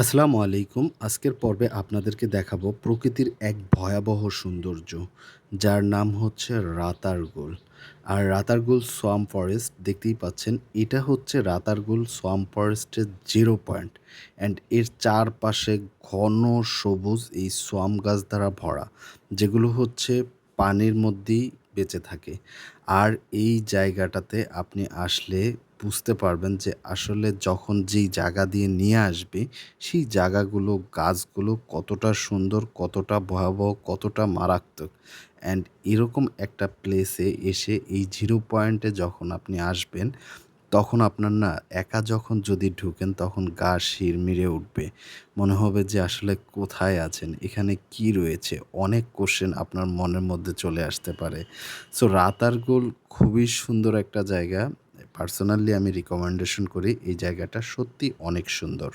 আসসালামু আলাইকুম। আজকের পর্বে আপনাদেরকে দেখাবো প্রকৃতির এক ভয়াবহ সৌন্দর্য, যার নাম হচ্ছে রাতারগুল। আর রাতারগুল সোয়াম ফরেস্ট, দেখতেই পাচ্ছেন, এটা হচ্ছে রাতারগুল সোয়াম ফরেস্টের জিরো পয়েন্ট। অ্যান্ড এর চারপাশে ঘন সবুজ এই সোয়াম গাছ দ্বারা ভরা, যেগুলো হচ্ছে পানির মধ্যেই বেঁচে থাকে। আর এই জায়গাটাতে আপনি আসলে বুঝতে পারবেন যে আসলে যখন যেই জায়গা দিয়ে নিয়ে আসবে, সেই জায়গাগুলো, গাছগুলো কতটা সুন্দর, কতটা ভয়াবহ, কতটা মারাত্মক। অ্যান্ড এরকম একটা প্লেসে এসে এই জিরো পয়েন্টে যখন আপনি আসবেন তখন আপনার না একা যখন যদি ঢুকেন তখন গা শিরমিরে উঠবে। মনে হবে যে আসলে কোথায় আছেন, এখানে কি রয়েছে? অনেক কোশ্চেন আপনার মনের মধ্যে চলে আসতে পারে। সো রাতারগুল খুবই সুন্দর একটা জায়গা। পার্সোনালি আমি রিকমেন্ডেশন করি, এই জায়গাটা সত্যি অনেক সুন্দর।